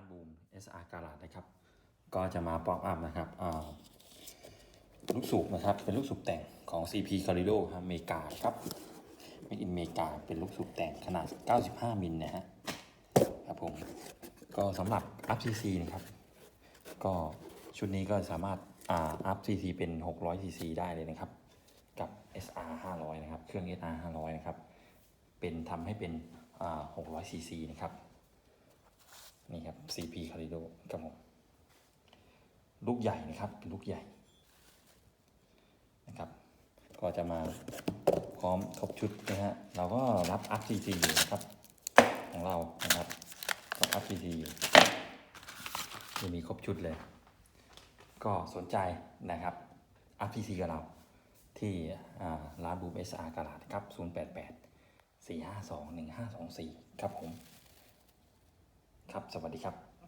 านบูม SR กาลาดนะครับ ก็จะมาป๊อปอัพนะครับลูกสูบนะครับ เป็นลูกสูบแต่งของ CP c o r r i d o ครับเมกาครับ Made in เมกาเป็นลูกสูบแต่งขนาด 95 มิลนะฮะครับผม ก็สำหรับ up CC นะครับ ก็ชุดนี้ก็สามารถอ่า up CC เป็น 600 cc ได้เลยนะครับ กับ SR 500 นะครับ เครื่อง SR 500 นะครับ เป็นทำให้เป็น600 cc นะครับ นี่ครับ CP c a r i d o ครับผมลูกใหญ่นะครับเป็นลูกใหญ่นะครับ ก็จะมาพร้อมครบชุดนะฮะเราก็รับ up CC อยู่นะครับของเรานะครับก็ up CC อยู่จะมีครบชุดเลย ก็สนใจนะครับ up CC กับเราที่ร้านบูม SR กาลาดครับ 088 452 1524 ครับผม ครับ สวัสดีครับ